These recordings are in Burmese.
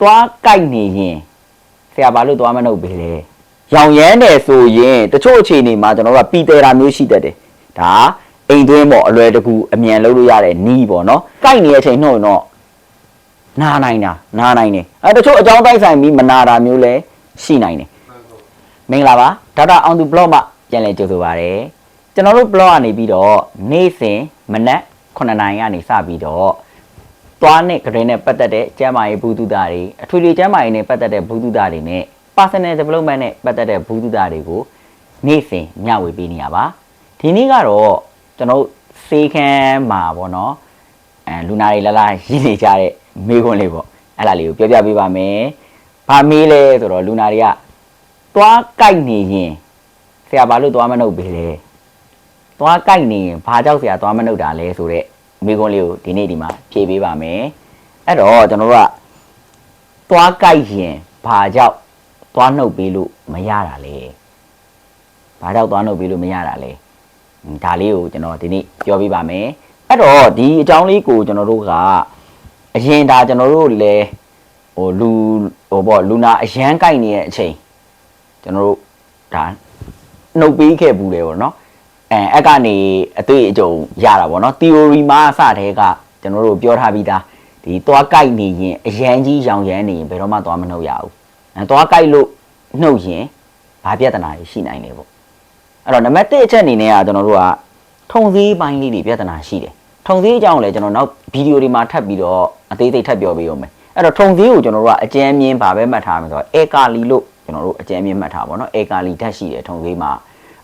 သွားကြိုက်နေရင်ဆရာဘာလို့သွားမနှုတ်ပေးလဲရောင်ရမ်းတယ်ဆိုရင်တချို့အခြေအနေမှာကျွန်တော်တို့ကပီတယ်တာမျိုးရှိတတ်တယ်ဒါအိမ်သွင်းပေါ့အလွယ်တကူအမြန်လုပ်လို့ရတဲ့နီးပေါ့နော်ကြိုက်နေတဲ့အချိန်နှုတ်ရင်တော့နာနိုင်တာနာနိုင်တယ်အဲတချို့အကြောင်းတိုက်ဆိုင်ပြီးမနာတာမျိုးလည်းရှိနိုင်တယ်မင်္ဂလာပါဒေါက်တာအောင်သူ blog မှာပြန်လည်ကြိုဆိုပါရစေကျွန်တော်တို့ blog ကနေပြီးတော့နေ့စဉ်မနက်9နာရီကနေစပြီးတော့ သွားနဲ့ဂရင်းနဲ့ပတ်သက်တဲ့ကျန်းမာရေးဘူးတုဒတွေအထွေထွေကျန်းမာရေးနဲ့ပတ်သက်တဲ့ဘူးတုဒတွေနဲ့ personal development နဲ့ပတ်သက်တဲ့ဘူးတုဒတွေကိုနေ့စဉ်မျှဝေပေးနေရပါဒီနေ့ကတော့ကျွန်တော်တို့စေခန်းမှာပေါ့နော်အဲလူနာတွေလာလာရင်းနေကြတဲ့မိခွန်းလေးပေါ့အဲ့ဒါလေးကိုပြောပြပေးပါမယ်ဘာမေးလဲဆိုတော့လူနာတွေကသွားကြိုက်နေရင်ဆရာဘာလို့သွားမနှုတ်ပေးလဲသွားကြိုက်နေရင်ဘာကြောက်ဆရာသွားမနှုတ်တာလဲဆိုတော့ မိကုန်းလေးကိုဒီနေ့ဒီမှာဖြေပေးပါမယ်အဲ့တော့ကျွန်တော်တို့ကသွားကြိုက်ရင်ဘာကြောက်သွားနှုတ်ပေးလို့မရတာလဲဘာကြောက်သွားနှုတ်ပေးလို့မရတာလဲဟွန်းဒါလေးကိုကျွန်တော်ဒီနေ့ပြောပြပါမယ်အဲ့တော့ဒီအကြောင်းလေးကိုကျွန်တော်တို့ကအရင်ဒါကျွန်တော်တို့လည်းဟိုလူဟိုပေါ့လူနာအရန်ကြိုက်နေတဲ့အချိန်ကျွန်တော်တို့ဒါနှုတ်ပေးခဲ့ဘူးလေပေါ့နော် အဲအဲ့ကနေအတွေ့အကြုံရတာပေါ့နော် theory မှာအစတည်းကကျွန်တော်တို့ပြောထားပြီးသားဒီသွားကြိုက်နေရင်အရန်ကြီးရောင်ရမ်းနေရင်ဘယ်တော့မှသွားမနှုတ်ရဘူးအဲသွားကြိုက်လို့နှုတ်ရင်ဘာပြဿနာတွေရှိနိုင်လဲပေါ့အဲ့တော့နံပါတ်1အချက်အနေနဲ့ကကျွန်တော်တို့ကထုံစည်းပိုင်းလေးတွေပြဿနာရှိတယ်ထုံစည်းအကြောင်းကိုလည်းကျွန်တော်နောက်ဗီဒီယိုတွေမှာထပ်ပြီးတော့အသေးစိတ်ထပ်ပြောပေးအောင်မယ်အဲ့တော့ထုံစည်းကိုကျွန်တော်တို့ကအကျဉ်းမြင်ပါပဲမှတ်ထားမယ်ဆိုတော့အေကာလီလို့ကျွန်တော်တို့အကြမ်းမြင့်မှတ်ထားပါတော့အေကာလီဓာတ်ရှိတယ်ထုံသေးမှာ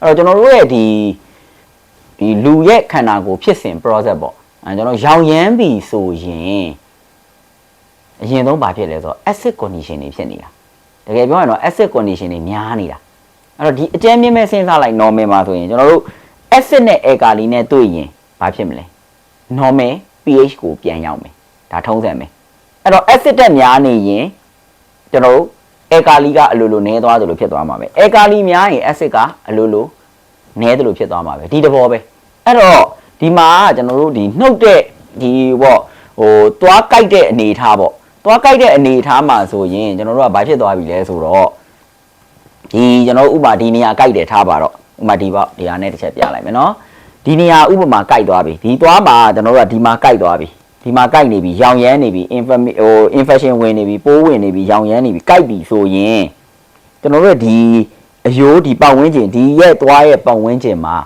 အဲ့တော့ကျွန်တော်တို့ရဲ့ဒီ ဒီလူရဲ့ခန္ဓာကိုယ်ဖြစ်စဉ် process ပေါ့အဲကျွန်တော်ရောင်ရမ်းပြီဆိုရင်အရင်ဆုံးဘာဖြစ်လဲဆိုတော့ acid condition တွေဖြစ်နေတာတကယ်ပြောရင်တော့ acid condition တွေများနေတာအဲ့တော့ဒီအကြမ်းမြင့်မဲ့စဉ်းစားလိုက် normal မှာဆိုရင်ကျွန်တော်တို့ acid နဲ့ alkali နဲ့တွေ့ရင်ဘာဖြစ်မလဲ normal pH ကိုပြန်ရောက်မယ်ဒါထုံးစံပဲအဲ့တော့ acid တက်များနေရင်ကျွန်တော်တို့အဲကာလီကအလိုလိုနည်းသွားသလိုဖြစ်သွားမှာပဲအဲကာလီများရင် acid ကအလိုလို နည်းသလိုဖြစ်သွားမှာပဲဒီတဘောပဲအဲ့တော့ဒီမှာကျွန်တော်တို့ဒီနှုတ်တဲ့ဒီပေါ့ဟိုသွားကြိုက်တဲ့အနေထားပေါ့သွားကြိုက်တဲ့အနေထားမှာဆိုရင်ကျွန်တော်တို့ကဘာဖြစ်သွားပြီလဲဆိုတော့ဒီကျွန်တော်တို့ဥပမာဒီနေရာကြိုက်တယ်ထားပါတော့ဥပမာဒီပေါ့ဒီဟာနဲ့တစ်ချက်ပြလိုက်မယ်နော်ဒီနေရာဥပမာကြိုက်သွားပြီဒီသွားမှာကျွန်တော်တို့ကဒီမှာကြိုက်သွားပြီဒီမှာကြိုက်နေပြီရောင်ရမ်းနေပြီ infection ဟို infection ဝင်နေပြီပိုးဝင်နေပြီရောင်ရမ်းနေပြီကြိုက်ပြီဆိုရင်ကျွန်တော်တို့ဒီ အယိုးဒီပတ်ဝန်းကျင်ဒီရဲ့သွားရဲ့ပတ်ဝန်းကျင်မှာ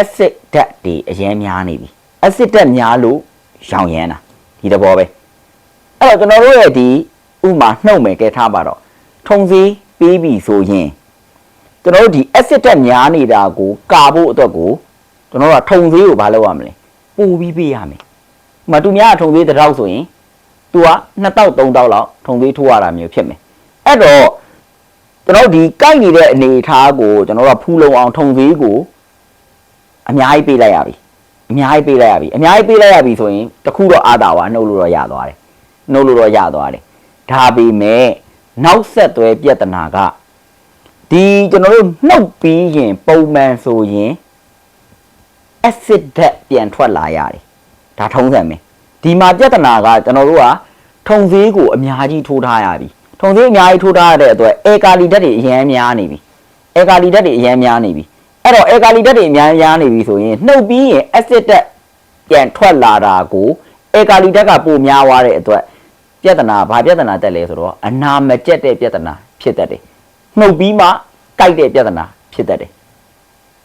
acid ဓာတ်တွေအရင်များနေပြီ acid ဓာတ်များလို့ရောင်ရမ်းတာဒီတဘောပဲအဲ့တော့ကျွန်တော်တို့ရဲ့ဒီဥမာနှုတ်မယ်ကဲထားပါတော့ထုံစည်းပြီးပြီဆိုရင်ကျွန်တော်တို့ဒီ acid ဓာတ်များနေတာကိုကာဖို့အတွက်ကိုကျွန်တော်တို့ကထုံစည်းကိုဘာလုပ်ရမလဲပူပြီးပေးရမယ်။မတူများထုံသေးတစ်တောက်ဆိုရင် तू က2တောက်3တောက်လောက်ထုံသေးထိုးရတာမျိုးဖြစ်မယ်။အဲ့တော့ ကျွန်တော်ဒီကိုက်နေတဲ့အနေအထားကိုကျွန်တော်တို့ကဖူးလုံအောင်ထုံသေးကိုအများကြီးပေးလိုက်ရပြီ။အများကြီးပေးလိုက်ရပြီ။အများကြီးပေးလိုက်ရပြီဆိုရင်တခုတော့အာတာဝါနှုတ်လို့တော့ရသွားတယ်။နှုတ်လို့တော့ရသွားတယ်။ဒါပေမဲ့နောက်ဆက်တွဲပြဿနာကဒီကျွန်တော်တို့နှုတ်ပြီးရင်ပုံမှန်ဆိုရင် acid ဓာတ်ပြန်ထွက်လာရတယ်။ဒါထုံးစံပဲဒီမှာပြဿနာကကျွန်တော်တို့ကထုံသေးကိုအများကြီးထိုးထားရပြီ ထုံသေးအများကြီးထိုးထားရတဲ့အတွက်အေကာလီဓာတ်တွေအများများနေပြီအေကာလီဓာတ်တွေအများများနေပြီအဲ့တော့အေကာလီဓာတ်တွေအများများနေပြီဆိုရင်နှုတ်ပြီးရင် acid ဓာတ်ပြန်ထွက်လာတာကိုအေကာလီဓာတ်ကပိုများသွားတဲ့အတွက်ပြဿနာဘာပြဿနာတက်လဲဆိုတော့အနာမကျက်တဲ့ပြဿနာဖြစ်တတ်တယ်နှုတ်ပြီးမှကြိုက်တဲ့ပြဿနာဖြစ်တတ်တယ်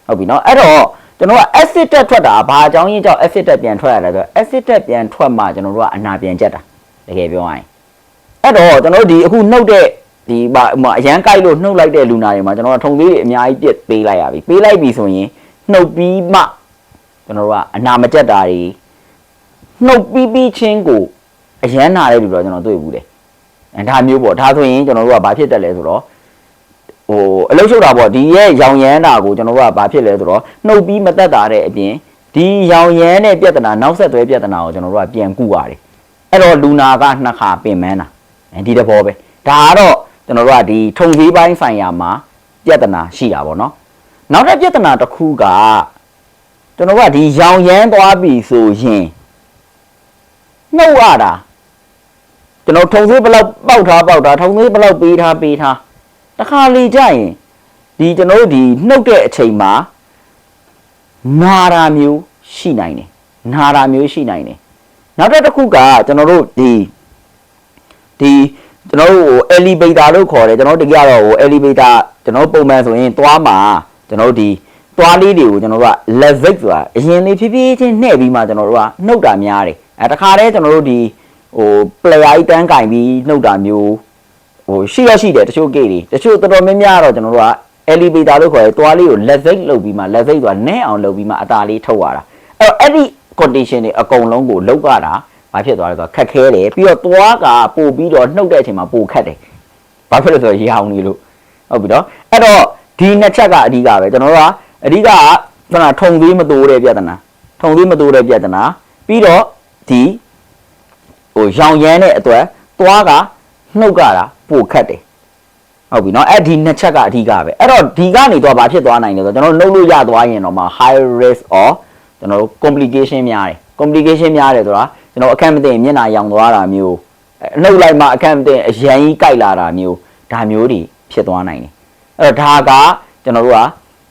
ဟုတ်ပြီနော်အဲ့တော့ကျွန်တော်က acid တက်ထွက်တာဘာအကြောင်းရင်းကြောင့် acid တက်ပြန်ထွက်ရလဲဆိုတော့ acid တက်ပြန်ထွက်မှကျွန်တော်တို့ကအနာပြန်ကျက်တာတကယ်ပြောရရင် အဲ့တော့ကျွန်တော်တို့ဒီအခုနှုတ်တဲ့ဒီဘာဟိုမှာအရန်ကြိုက်လို့နှုတ်လိုက်တဲ့လူနာတွေမှာကျွန်တော်ကထုံသေးတွေအများကြီးပြစ်ပေးလိုက်ရပြီပေးလိုက်ပြီဆိုရင်နှုတ်ပြီးမှကျွန်တော်တို့ကအနာမကျက်တာတွေနှုတ်ပြီးပြီးချင်းကိုအရန်နာတဲ့လူတော့ကျွန်တော်တွေ့ဘူးတယ်အဲဒါမျိုးပေါ့ဒါဆိုရင်ကျွန်တော်တို့ကဘာဖြစ်တက်လဲဆိုတော့ဟိုအလုတ်ရှုပ်တာပေါ့ဒီရဲ့ရောင်ရမ်းတာကိုကျွန်တော်တို့ကဘာဖြစ်လဲဆိုတော့နှုတ်ပြီးမတက်တာတဲ့အပြင်ဒီရောင်ရမ်းတဲ့ပြဿနာနောက်ဆက်တွဲပြဿနာကိုကျွန်တော်တို့ကပြန်ကုရတယ်အဲ့တော့လူနာကနှစ်ခါပင်မန်းတာအဲ ဒီတဘောပဲဒါကတော့ကျွန်တော်တို့ကဒီထုံသေးပိုင်းဆိုင်ရာမှာပြဿနာရှိတာပေါ့နော်နောက်တစ်ပြဿနာတစ်ခုကကျွန်တော်တို့ကဒီရောင်ရမ်းသွားပြီဆိုရင်နှုတ်ရတာတကျွန်တော်ထုံသေးဘလောက်ပေါက်ထားပေါက်ထားထုံသေးဘလောက်ပေးထားပေးထားတခါလေကြရင်ဒီကျွန်တော်တို့ဒီနှုတ်တဲ့အချိန်မှာနာတာမျိုးရှိနိုင်တယ်နာတာမျိုးရှိနိုင်တယ်နောက်တစ်ခုကကျွန်တော်တို့ဒီ ဒီကျွန်တော်တို့ဟို elevator လို့ခေါ်တယ်ကျွန်တော်တို့တကယ်တော့ဟို elevator ကျွန်တော်တို့ပုံမှန်ဆိုရင်သွားမှာကျွန်တော်တို့ဒီသွားလေးတွေကိုကျွန်တော်တို့က levic ဆိုတာအရင်လေးဖြည်းဖြည်းချင်းနှဲ့ပြီးမှကျွန်တော်တို့ကနှုတ်တာများတယ်အဲတခါတည်းကျွန်တော်တို့ဒီဟို player ကြီးတန်းကင်ပြီးနှုတ်တာမျိုးဟိုရှိရရှိတယ်တချို့ gate တွေတချို့တော်တော်များများတော့ကျွန်တော်တို့က elevator လို့ခေါ်တယ်သွားလေးကို levic လုပ်ပြီးမှ levic ဆိုတာနဲအောင်လုပ်ပြီးမှအตาလေးထုတ်ရတာအဲ့တော့အဲ့ဒီ condition တွေအကုန်လုံးကိုလောက်ရတာ ဘာဖြစ်သွားလဲဆိုတော့ခက်ခဲတယ်ပြီးတော့သွားကပို့ပြီးတော့နှုတ်တဲ့အချိန်မှာပိုခက်တယ်ဘာဖြစ်လို့ဆိုတော့ရောင်နေလို့ဟုတ်ပြီနော်အဲ့တော့ဒီနှစ်ချက်ကအဓိကပဲကျွန်တော်တို့ကအဓိကကခဏထုံသေးမတိုးတဲ့ပြဿနာထုံသေးမတိုးတဲ့ပြဿနာပြီးတော့ဒီဟိုရောင်ရမ်းတဲ့အတွက်သွားကနှုတ်ကတာပိုခက်တယ်ဟုတ်ပြီเนาะအဲ့ဒီနှစ်ချက်ကအဓိကပဲအဲ့တော့ဒီကနေတော့ဘာဖြစ်သွားနိုင်လဲဆိုတော့ကျွန်တော်တို့နှုတ်လို့ရသွားရင်တော့မှ high risk or ကျွန်တော်တို့ complication များတယ် complication များတယ်ဆိုတာ ကျွန်တော်အခက်မသိရင်မျက်နှာရောင်သွားတာမျိုးအနှုတ်လိုက်မှအခက်မသိရင်အရန်ကြီးကြိုက်လာတာမျိုးဒါမျိုးတွေဖြစ်သွားနိုင်တယ်အဲ့တော့ဒါကကျွန်တော်တို့က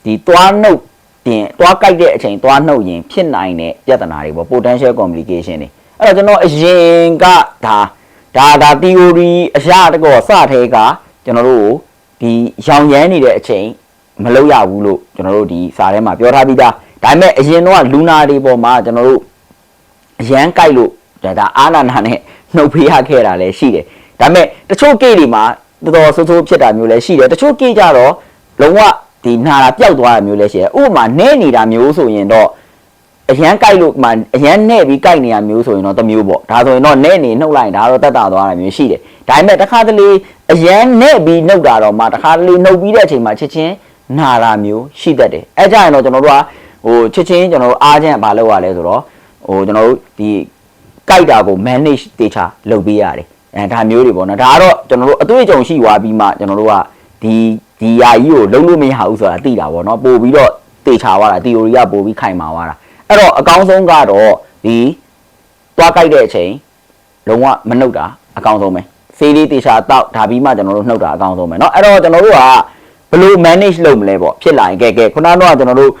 ဒီသွားနှုတ်တင်သွားကြိုက်တဲ့အချိန်သွားနှုတ်ရင်ဖြစ်နိုင်တဲ့ပြဿနာတွေပေါ့ potential complication တွေအဲ့တော့ကျွန်တော်အရင်ကဒါဒါဒါ theory အရာတကောစထဲကကျွန်တော်တို့ဒီရောင်ရမ်းနေတဲ့အချိန်မလုပ်ရဘူးလို့ကျွန်တော်တို့ဒီစာထဲမှာပြောထားပြီးသားဒါပေမဲ့အရင်တော့လူနာတွေပေါ်မှာကျွန်တော်တို့ အရန်ကြိုက်လို့ဒါဒါအာနာနာနဲ့နှုတ်ဖေးရခဲ့တာလည်းရှိတယ်ဒါပေမဲ့တချို့ကိတွေမှာတော်တော်ဆိုးဆိုးဖြစ်တာမျိုးလည်းရှိတယ်တချို့ကိကြတော့လုံးဝဒီနာတာပျောက်သွားတာမျိုးလည်းရှိတယ်ဥပမာနဲနေတာမျိုးဆိုရင်တော့အရန်ကြိုက်လို့မှအရန်နဲ့ပြီးကြိုက်နေရမျိုးဆိုရင်တော့တစ်မျိုးပေါ့ဒါဆိုရင်တော့နဲနေနှုတ်လိုက်ဒါတော့တက်တာသွားတာမျိုးရှိတယ်ဒါပေမဲ့တစ်ခါတလေအရန်နဲ့ပြီးနှုတ်တာတော့မှတစ်ခါတလေနှုတ်ပြီးတဲ့အချိန်မှာချက်ချင်းနာတာမျိုးရှိတတ်တယ်အဲကြရင်တော့ကျွန်တော်တို့ကဟိုချက်ချင်းကျွန်တော်တို့အားချင်းဘာလုပ်ရလဲဆိုတော့ ဟိုကျွန်တော်တို့ဒီကြိုက်တာကို manage တေချာလုပ်ပေးရတယ်အဲဒါမျိုးတွေပေါ့နော်ဒါကတော့ကျွန်တော်တို့အတွေ့အကြုံရှိသွားပြီးမှကျွန်တော်တို့ကဒီဒီယာကြီးကိုလုံးလို့မရဘူးဆိုတာသိတာပေါ့နော်ပို့ပြီးတော့တေချာသွားတာ theory ကပို့ပြီးခိုင်မာသွားတာအဲ့တော့အကောင်းဆုံးကတော့ဒီသွားကြိုက်တဲ့အချိန်လုံးဝမနှုတ်တာအကောင်းဆုံးပဲဆေးလေးတေချာတောက်ဒါပြီးမှကျွန်တော်တို့နှုတ်တာအကောင်းဆုံးပဲเนาะအဲ့တော့ကျွန်တော်တို့ကဘယ်လို manage လုပ်မလဲပေါ့ဖြစ်လာရင်ကဲကဲခုနကတော့ကျွန်တော်တို့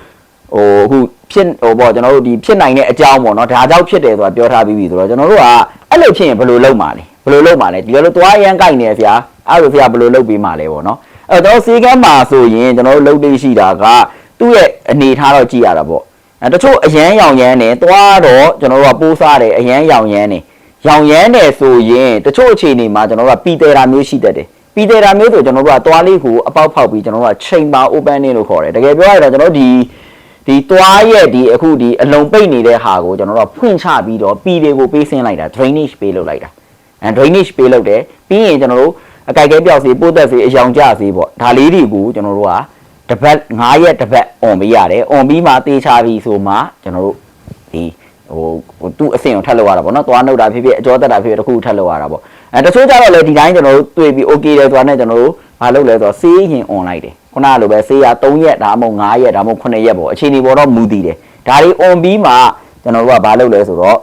ဟိုအခုဖြစ်ဟိုပေါ့ကျွန်တော်တို့ဒီဖြစ်နိုင်တဲ့အကြောင်းပေါ့နော်ဒါကြောင့်ဖြစ်တယ်ဆိုတာပြောထားပြီးပြီဆိုတော့ကျွန်တော်တို့ကအဲ့လိုဖြစ်ရင်ဘယ်လိုလုပ်မှာလဲဘယ်လိုလုပ်မှာလဲဒီလိုသွားရမ်းကြိုက်နေရဆရာအဲ့လိုဆရာဘယ်လိုလုပ်ပြီးမှာလဲပေါ့နော်အဲ့တော့စေကမ်းမှာဆိုရင်ကျွန်တော်တို့လုပ်သိရှိတာကသူ့ရဲ့အနေထားတော့ကြည့်ရတာပေါ့အဲတချို့အရန်ရောင်ရမ်းနေသွားတော့ကျွန်တော်တို့ကပိုးစားတယ်အရန်ရောင်ရမ်းနေရောင်ရမ်းတယ်ဆိုရင်တချို့အခြေအနေမှာကျွန်တော်တို့ကပီတယ်တာမျိုးရှိတတ်တယ်ပီတယ်တာမျိုးဆိုကျွန်တော်တို့ကသွားလေးကိုအပေါက်ဖောက်ပြီးကျွန်တော်တို့က chamber opening လို့ခေါ်တယ်တကယ်ပြောရရင်တော့ကျွန်တော်ဒီ ဒီသွားရဲ့ဒီအခုဒီအလုံးပိတ်နေတဲ့ဟာကိုကျွန်တော်တို့ကဖွင့်ချပြီးတော့ပီတွေကိုပေးဆင်းလိုက်တာ drainage ပေးလုပ်လိုက်တာအဲ drainage ပေးလုပ်တယ်ပြီးရင်ကျွန်တော်တို့အကြိုက်ခဲပြောက်စီပိုးသက်စီအယောင်ကျစီပေါ့ဒါလေးတွေကိုကျွန်တော်တို့ကတပတ်9ရက်တပတ် on ပေးရတယ်။ on ပြီးမှတေးချပြီးဆိုမှကျွန်တော်တို့ဒီဟိုဟိုသူ့အဆင့်ကိုထပ်လောက်ရတာပေါ့နော်။သွားနှုတ်တာဖြစ်ဖြစ်အကျော်တက်တာဖြစ်ဖြစ်တစ်ခုထပ်လောက်ရတာပေါ့။အဲတချို့ကြတော့လေဒီတိုင်းကျွန်တော်တို့တွေ့ပြီး okay တယ်ဆိုတာနဲ့ကျွန်တော်တို့မလုပ်လဲဆိုတော့ဆေးရင် on လိုက်တယ်။ ခုနကလိုပဲဆေးရ3ရက်ဒါမှမဟုတ်9ရက်ဒါမှမဟုတ်9ရက်ပေါ့။အချိန်ဒီပေါ်တော့မူတည်တယ်။ဒါတွေ on ပြီးမှကျွန်တော်တို့ကမလုပ်လဲဆိုတော့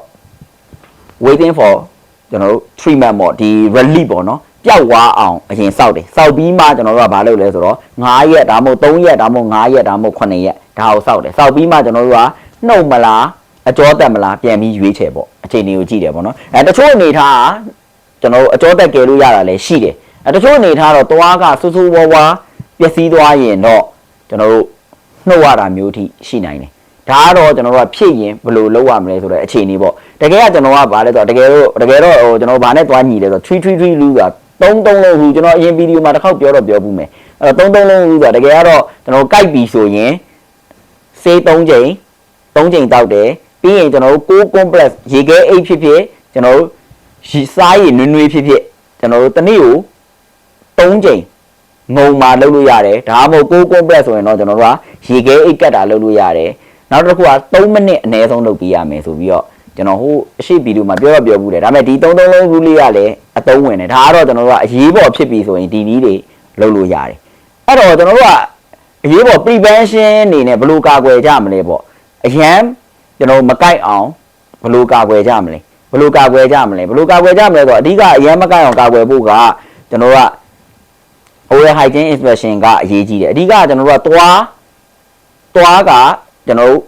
waiting for ကျွန်တော်တို့ treatment ပေါ့ဒီ relief ပေါ့နော်ပျောက်သွားအောင်အရင်စောက်တယ်စောက်ပြီးမှကျွန်တော်တို့ကဘာလုပ်လဲဆိုတော့9ရက်ဒါမှမဟုတ်3ရက်ဒါမှမဟုတ်9ရက်ဒါမှမဟုတ်9ရက်ဒါကိုစောက်တယ်စောက်ပြီးမှကျွန်တော်တို့ကနှုတ်မလားအကျော်တက်မလားပြန်ပြီးရွေးချယ်ပေါ့အချိန်တွေကိုကြည့်တယ်ပေါ့နော်အဲတချို့အနေထားကကျွန်တော်တို့အကျော်တက်ကယ်လို့ရတာလည်းရှိတယ်အဲတချို့အနေထားတော့သွားကဆူဆူဝါးဝါ ပျက်စီးသွားရင်တော့ကျွန်တော်တို့နှုတ်ရတာမျိုးထိရှိနိုင်တယ်ဒါကတော့ကျွန်တော်တို့ကဖြစ်ရင်ဘယ်လိုလုပ်ရမလဲဆိုတဲ့အခြေအနေပေါ့တကယ်ကကျွန်တော်ကဘာလဲဆိုတော့တကယ်တော့တကယ်တော့ဟိုကျွန်တော်ဘာနဲ့သွားညီလဲဆိုတော့333လူကသုံးသုံးလုံးဟူကျွန်တော်အရင်ဗီဒီယိုမှာတစ်ခေါက်ပြောတော့ပြောဘူးမယ်အဲသုံးသုံးလုံးဟူဆိုတာတကယ်ကတော့ကျွန်တော်ကြိုက်ပြီဆိုရင်စေး3ချိန်3ချိန်တောက်တယ်ပြီးရင်ကျွန်တော်တို့6 complex ရေခဲအိတ်ဖြစ်ဖြစ်ကျွန်တော်တို့ရီစားရည်နွေးနွေးဖြစ်ဖြစ်ကျွန်တော်တို့တနေ့ကို3ချိန် ငုံမာလုပ်လို့ရတယ်ဒါမှမဟုတ်6 complex ဆိုရင်တော့ကျွန်တော်တို့ကရေခဲအိတ်ကတ်တာလုပ်လို့ရတယ်နောက်တစ်ခုက3မိနစ်အနည်းဆုံးလုပ်ပြရမယ်ဆိုပြီးတော့ကျွန်တော်ဟိုအရှိဗီဒီယိုမှာပြောတော့ပြောဘူးတယ်ဒါပေမဲ့ဒီ3 3လုံး rule လေးကလည်းအသုံးဝင်တယ်ဒါကတော့ကျွန်တော်တို့ကအရေးပေါ်ဖြစ်ပြီဆိုရင်ဒီနည်းတွေလုပ်လို့ရတယ်အဲ့တော့ကျွန်တော်တို့ကအရေးပေါ် prevention အနေနဲ့ဘယ်လိုကာကွယ်ကြမလဲပေါ့အရန်ကျွန်တော်မကိုက်အောင်ဘယ်လိုကာကွယ်ကြမလဲဘယ်လိုကာကွယ်ကြမလဲဘယ်လိုကာကွယ်ကြမလဲဆိုတော့အဓိကအရန်မကအောင်ကာကွယ်ဖို့ကကျွန်တော်တို့က oral hygiene inspection ကအရေးကြီးတယ်အဓိကကျွန်တော်တို့ကသွားသွားကကျွန်တော်တို့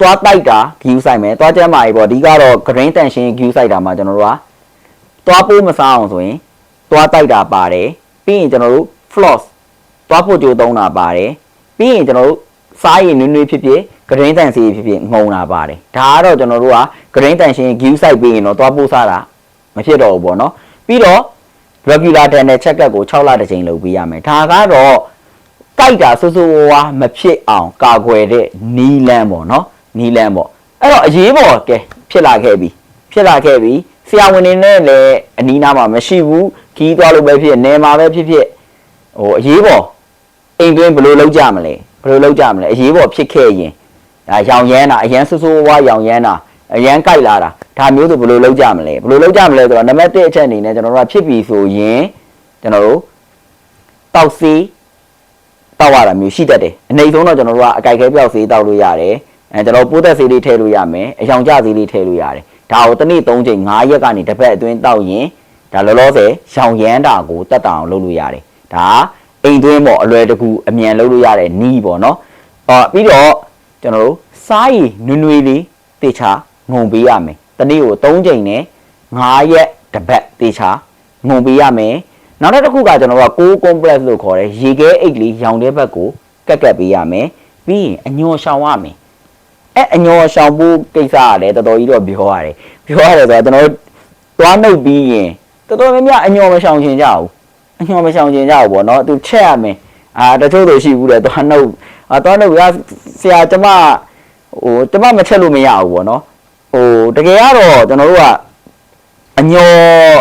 သွားတိုက်တာ view site မယ်သွားကျမ်းမာကြီးပေါ့အဓိကတော့ green tension view site တာမှာကျွန်တော်တို့ကသွားပိုးမစားအောင်ဆိုရင်သွားတိုက်တာပါတယ်ပြီးရင်ကျွန်တော်တို့ floss သွားဖို့ကြိုးသုံးတာပါတယ်ပြီးရင်ကျွန်တော်တို့စားရည်နွေးနွေးဖြစ်ဖြစ် green tension ဖြစ်ဖြစ်ငုံတာပါတယ်ဒါကတော့ကျွန်တော်တို့က green tension view site ပြီးရင်တော့သွားပိုးစားတာမဖြစ်တော့ဘူးပေါ့နော်ပြီးတော့ regular dental check up ကို6လတစ်ချိန်လုပ်ပေးရမယ်ဒါကတော့ကြိုက်တာဆိုးဆိုးဝါးဝါမဖြစ်အောင်ကာကွယ်တဲ့နီလန်းပေါ့နော်နီလန်းပေါ့အဲ့တော့အရေးပေါ်ကဲဖြစ်လာခဲ့ပြီဖြစ်လာခဲ့ပြီဆရာဝန်တွေနဲ့လည်းအနီးနားမှာမရှိဘူးခီးသွားလို့ပဲဖြစ်နေမှာပဲဖြစ်ဖြစ်ဟိုအရေးပေါ်အိမ်တွင်းဘယ်လိုလုပ်ကြမလဲဘယ်လိုလုပ်ကြမလဲအရေးပေါ်ဖြစ်ခဲ့ရင်ဒါရောင်ရမ်းတာအရန်ဆိုးဆိုးဝါးဝါရောင်ရမ်းတာအရန်ကြိုက်လာတာ ဒါမျိုးဆိုဘယ်လိုလုပ်ကြမလဲဘယ်လိုလုပ်ကြမလဲဆိုတော့နံပါတ်1အချက်အနေနဲ့ကျွန်တော်တို့ကဖြစ်ပြီဆိုရင်ကျွန်တော်တို့တောက်စီတောက်ရတာမျိုးရှိတတ်တယ်အနေဆုံးတော့ကျွန်တော်တို့ကအကြိုက်ခဲပြောက်စီတောက်လို့ရတယ်အဲကျွန်တော်ပိုးသက်စီလေးထည့်လို့ရမယ်အယောင်ကျစီလေးထည့်လို့ရတယ်ဒါကိုတစ်နေ့3ချိန်9ရက်ကနေတစ်ပတ်အတွင်းတောက်ရင်ဒါလောလောဆယ်ရောင်ရမ်းတာကိုတက်တအောင်လုပ်လို့ရတယ်ဒါအိမ်တွင်းပေါ့အလွယ်တကူအမြန်လုပ်လို့ရတဲ့နီးပေါ့နော်အော်ပြီးတော့ကျွန်တော်တို့စားရည်နွေ့နွေ့လေးတေချာငုံပေးရမယ် တနေ့ကို3ချိန်နဲ့9ရက်တစ်ပတ်တေချာငုံပေးရမယ်နောက်တစ်ခုကကျွန်တော်တို့က6 complex လို့ခေါ်တယ်ရေခဲအိတ်လေးရောင်တဲ့ဘက်ကိုကက်ကက်ပေးရမယ်ပြီးရင်အညော်ရှောင်ရမယ်အဲ့အညော်ရှောင်ဖို့ကိစ္စကလည်းတော်တော်ကြီးတော့ပြောရတယ်ပြောရတယ်ဆိုတော့ကျွန်တော်တို့သွားနှုတ်ပြီးရင်တော်တော်များများအညော်မရှောင်ချင်ကြဘူးအညော်မရှောင်ချင်ကြဘူးပေါ့နော်သူချက်ရမယ်အာတချို့တို့ရှိဘူးလေသွားနှုတ်အာသွားနှုတ်ကဆရာကျမဟိုကျမမချက်လို့မရဘူးပေါ့နော် ဟိုတကယ်ကတော့ကျွန်တော်တို့ကအညော်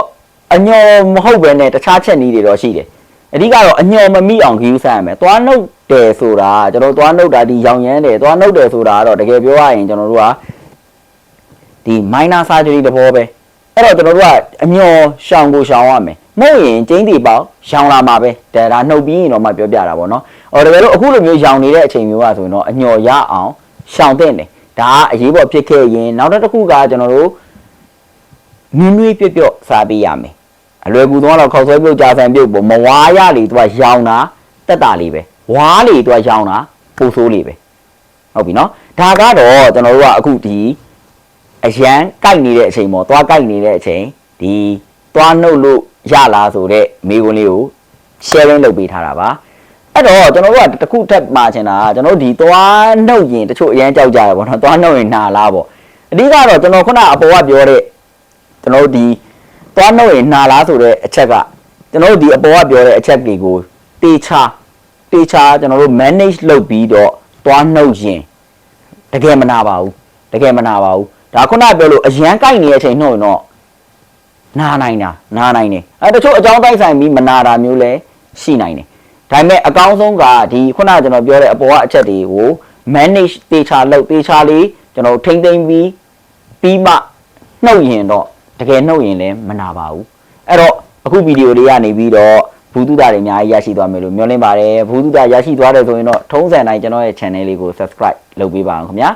အညော်မဟုတ်ပဲနဲ့တခြားချက်နည်းတွေတော့ရှိတယ်အဓိကတော့အညော်မမိအောင်ခီးဆန်းရမယ်သွားနှုတ်တယ်ဆိုတာကျွန်တော်သွားနှုတ်တာဒီရောင်ရမ်းတယ်သွားနှုတ်တယ်ဆိုတာကတော့တကယ်ပြောရရင်ကျွန်တော်တို့ကဒီ minor surgery တဘောပဲအဲ့တော့ကျွန်တော်တို့ကအညော်ရှောင်ကိုရှောင်ရမယ်မဟုတ်ရင်ကျင်းတီပေါက်ရှောင်လာမှာပဲဒါဒါနှုတ်ပြီးရင်တော့မှပြောပြတာပေါ့နော်အော်တကယ်လို့အခုလိုမျိုးရောင်နေတဲ့အချိန်မျိုးကဆိုရင်တော့အညော်ရအောင်ရှောင်တဲ့တယ် ဒါကအရေးပေါ်ဖြစ်ခဲ့ရင်နောက်တစ်ခုကကျွန်တော်တို့နွေးနွေးပြပြစားပေးရမယ်အလွယ်ကူတော့ခေါက်ဆွဲပြုတ်ကြာဆန်ပြုတ်ပေါ့မဝါရလေသူကရောင်တာတက်တာလေးပဲဝါလေသူကရောင်တာပူဆိုးလေးပဲဟုတ်ပြီနော်ဒါကတော့ကျွန်တော်တို့ကအခုဒီအရန်ကြိုက်နေတဲ့အချိန်ပေါ့သွားကြိုက်နေတဲ့အချိန်ဒီသွားနှုတ်လို့ရလားဆိုတဲ့မိကွန်းလေးကို sharing လုပ်ပေးထားတာပါ အဲ့တော့ကျွန်တော်တို့ကတစ်ခုထပ်မှာချင်တာကကျွန်တော်တို့ဒီသွားနှုတ်ရင်တချို့အရန်ကြောက်ကြရပေါ့နော်သွားနှုတ်ရင်နာလားပေါ့အဓိကတော့ကျွန်တော်ခုနအပေါ်ကပြောတဲ့ကျွန်တော်တို့ဒီသွားနှုတ်ရင်နာလားဆိုတဲ့အချက်ကကျွန်တော်တို့ဒီအပေါ်ကပြောတဲ့အချက်တွေကိုတေချာတေချာကျွန်တော်တို့ manage လုပ်ပြီးတော့သွားနှုတ်ရင်တကယ်မနာပါဘူးတကယ်မနာပါဘူးဒါခုနပြောလို့အရန်ကြိုက်နေတဲ့အချိန်နှုတ်ရင်တော့နာနိုင်တာနာနိုင်တယ်အဲတချို့အကြောင်းတိုက်ဆိုင်ပြီးမနာတာမျိုးလည်းရှိနိုင်တယ် ဒါပေမဲ့အကောင်းဆုံးကဒီခုနကကျွန်တော်ပြောတဲ့အပေါ်ကအချက်တွေကို manage တေချာလုပ်တေချာလေးကျွန်တော်ထိမ့်သိမ့်ပြီးပြီးမှနှုတ်ရင်တော့တကယ်နှုတ်ရင်လည်းမနာပါဘူးအဲ့တော့အခုဗီဒီယိုလေးကနေပြီးတော့ဘူးတုဒတွေအများကြီးရရှိသွားမယ်လို့မျှော်လင့်ပါတယ်ဘူးတုဒရရှိသွားတယ်ဆိုရင်တော့ထုံးစံတိုင်းကျွန်တော်ရဲ့ channel လေးကို subscribe လုပ်ပေးပါအောင်ခင်ဗျာ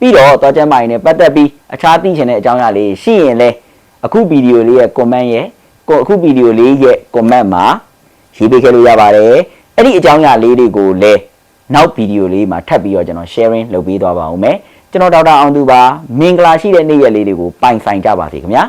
ပြီးတော့တော့ကျမ်းမာရင်လည်းပတ်သက်ပြီးအခြားသိချင်တဲ့အကြောင်းအရာလေးရှိရင်လည်းအခုဗီဒီယိုလေးရဲ့ comment ရဲ့ကိုအခုဗီဒီယိုလေးရဲ့ comment မှာ ရေးပေးခဲ့လို့ရပါတယ်အဲ့ဒီအကြောင်းအရာလေးတွေကိုလည်းနောက်ဗီဒီယိုလေးမှာထပ်ပြီးတော့ကျွန်တော် sharing လုပ်ပေးသွားပါဦးမယ်ကျွန်တော်ဒေါက်တာအောင်သူပါမင်္ဂလာရှိတဲ့နေ့ရက်လေးတွေကိုပိုင်ဆိုင်ကြပါစေခင်ဗျာ